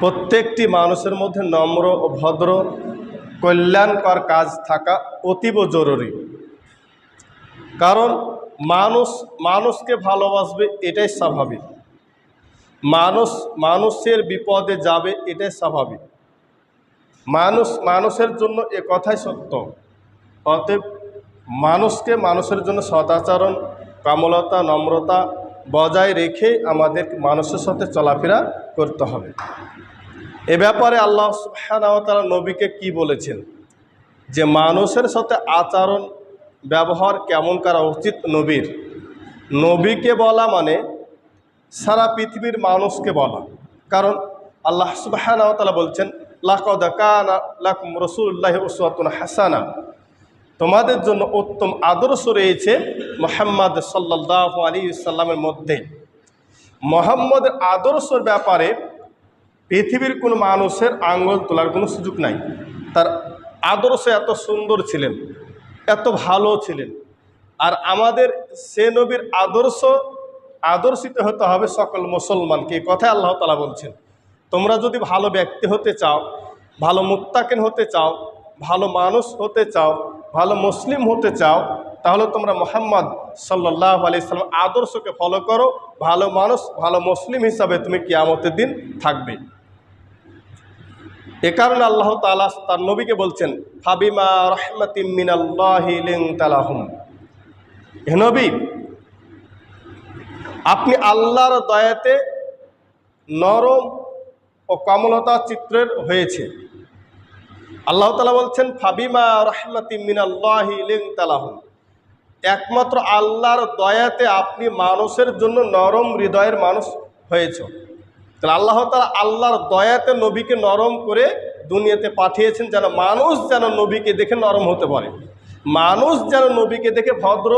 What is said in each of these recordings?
প্রত্যেকটি মানুষের মধ্যে নম্র ও ভদ্র কল্যাণকর কাজ থাকা অতীব জরুরি। কারণ মানুষ, মানুষকে ভালোবাসবে এটাই স্বাভাবিক। মানুষ, মানুষের বিপদে যাবে এটাই স্বাভাবিক। মানুষ, মানুষের জন্য এ কথাই সত্য। অতএব মানুষকে মানুষের জন্য সদাচরণ, কামলতা, নম্রতা বজায় রেখে আমাদের মানুষের সাথে চলাফেরা করতে হবে। এ ব্যাপারে আল্লাহ সুবহানাহু নবীকে কি বলেছেন? যে মানুষের সাথে আচরণ, ব্যবহার কেমন করা উচিত নবীর? নবীকে বলা মানে সারা পৃথিবীর মানুষকে বলা। কারণ আল্লাহ তালা বলছেন লাকানা লাকুম রসুল্লাহ উসওয়াতুন হাসানা। তোমাদের জন্য উত্তম আদর্শ রয়েছে মোহাম্মদ সাল্লাহ আলী ইসাল্লামের মধ্যে। মোহাম্মদের আদর্শের ব্যাপারে পৃথিবীর কোনো মানুষের আঙ্গুল তোলার কোনো সুযোগ নাই। তার আদর্শ এত সুন্দর ছিলেন, এত ভালো ছিলেন। আর আমাদের সে নবীর আদর্শ আদর্শিত হতে হবে সকল মুসলমানকে। এই কথাই আল্লাহ তালা বলছেন, তোমরা যদি ভালো ব্যক্তি হতে চাও, ভালো মুত্তাকিন হতে চাও ভালো মানুষ হতে চাও, ভালো মুসলিম হতে চাও, তাহলে তোমরা মোহাম্মদ সাল্লাহ আলি সাল্লাম আদর্শকে ফলো করো। ভালো মানুষ, ভালো মুসলিম হিসাবে তুমি কিয়ামতের দিন থাকবে। এ কারণে আল্লাহ তালা তার নবীকে বলছেন, ফাবিমা রহমতিমিনাল্লাহিলিং তালাহম হে নবী, আপনি আল্লাহর দয়াতে নরম ও কমলতা চিত্রের হয়েছে। আল্লাহ তালা বলছেন, ফাবিমা রহমতি মিনাল্লাহিলিং তালাহম একমাত্র আল্লাহর দয়াতে আপনি মানুষের জন্য নরম হৃদয়ের মানুষ হয়েছ। তাহলে আল্লাহ তালা আল্লাহর দয়াতে নবীকে নরম করে দুনিয়াতে পাঠিয়েছেন যেন মানুষ যেন নবীকে দেখে নরম হতে পারে। মানুষ যেন নবীকে দেখে ভদ্র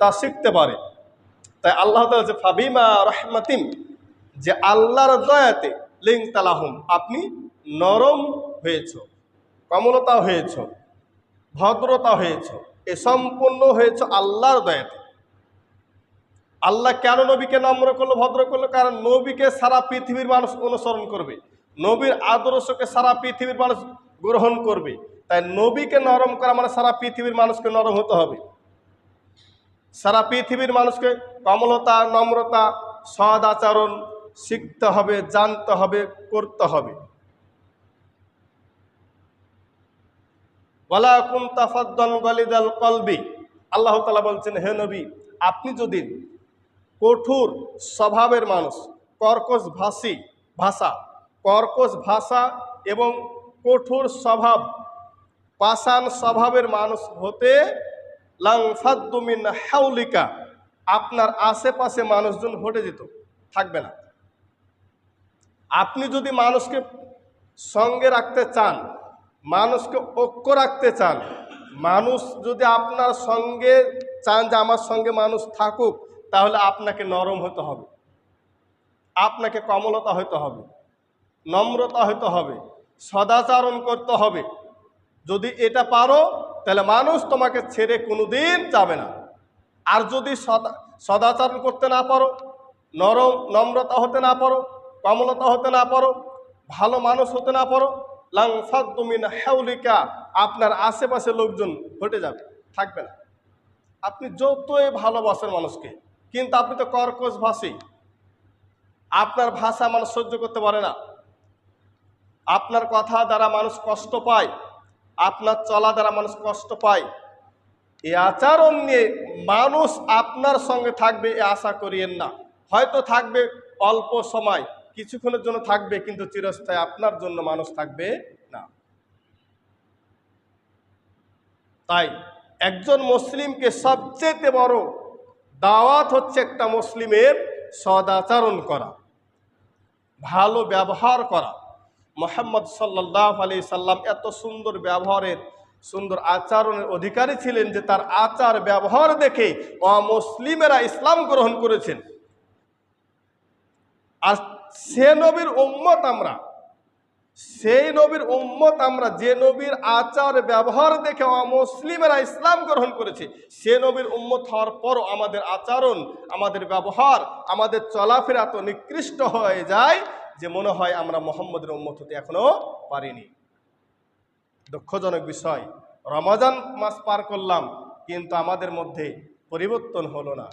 তা শিখতে পারে। তাই আল্লাহ তালা হচ্ছে ফাবিমা রহমাতিম, যে আল্লাহর দয়াতে লিং তালাহম আপনি নরম হয়েছ। কমলতা হয়েছ ভদ্রতা হয়েছ, এ সম্পূর্ণ হয়েছ আল্লাহর দয়াতে। আল্লাহ কেন নবীকে নম্র করল, ভদ্র করল? কারণ নবীকে সারা পৃথিবীর মানুষ অনুসরণ করবে। নবীর আদর্শকে সারা পৃথিবীর মানুষ গ্রহণ করবে। তাই নবীকে নরম করা মানে সারা পৃথিবীর মানুষকে নরম হতে হবে। সারা পৃথিবীর মানুষকে কমলতা, নম্রতা সদ আচরণ শিখতে হবে, জানতে হবে, করতে হবে। তাফাদ্দন গালিদাল কলবি। আল্লাহ তালা বলছেন, হে নবী, আপনি যদি কঠোর স্বভাবের মানুষ, কর্কশ ভাষী, ভাষা, কর্কশ ভাষা এবং কঠোর স্বভাব, পাষাণ স্বভাবের মানুষ হতে লাংফাদ্দুমিন হাউলিকা, আপনার আশেপাশে মানুষজন হটে যেত, থাকবে না। আপনি যদি মানুষকে সঙ্গে রাখতে চান মানুষকে ঐক্য রাখতে চান। মানুষ যদি আপনার সঙ্গে চান যে আমার সঙ্গে মানুষ থাকুক, তাহলে আপনাকে নরম হতে হবে। আপনাকে কমলতা হতে হবে। নম্রতা হতে হবে। সদাচরণ করতে হবে। যদি এটা পারো, তাহলে মানুষ তোমাকে ছেড়ে কোনো দিন যাবে না। আর যদি সদা, সদাচরণ করতে না পারো, নরম, নম্রতা হতে না পারো, কমলতা হতে না পারো, ভালো মানুষ হতে না পারো লাংফাদ্দুমিন হেউলিকা আপনার আশেপাশে লোকজন ঘটে যাবে, থাকবে না। আপনি যতই ভালোবাসেন মানুষকে, কিন্তু আপনি তো কর্কশ ভাষী আপনার ভাষা মানুষ সহ্য করতে পারে না। আপনার কথা দ্বারা মানুষ কষ্ট পায়, আপনার চলা দ্বারা মানুষ কষ্ট পায়। এই আচরণ নিয়ে মানুষ আপনার সঙ্গে থাকবে এ আশা করিয়েন না। হয়তো থাকবে অল্প সময় কিছুক্ষণের জন্য থাকবে, কিন্তু চিরস্থায়ী আপনার জন্য মানুষ থাকবে না। তাই একজন মুসলিমকে সবচেয়ে বড় দাওয়াত হচ্ছে একটা মুসলিমের সদাচরণ করা, ভালো ব্যবহার করা। মোহাম্মদ সাল্লাহ আলি সাল্লাম এত সুন্দর ব্যবহারের, সুন্দর আচরণের অধিকারী ছিলেন যে তার আচার ব্যবহার দেখে অমুসলিমেরা ইসলাম গ্রহণ করেছেন। আর সে নবীর উম্মত আমরা। সেই নবীর উম্মত আমরা যে নবীর আচার ব্যবহার দেখে মুসলিমেরা ইসলাম গ্রহণ করেছে, সে নবীর উম্মত হওয়ার পরও আমাদের আচরণ, আমাদের ব্যবহার, আমাদের চলাফেরা এত নিকৃষ্ট হয়ে যায় যে মনে হয় আমরা মোহাম্মদের উম্মত হতে এখনও পারিনি। দুঃখজনক বিষয়, রমাজান মাস পার করলাম, কিন্তু আমাদের মধ্যে পরিবর্তন হলো না।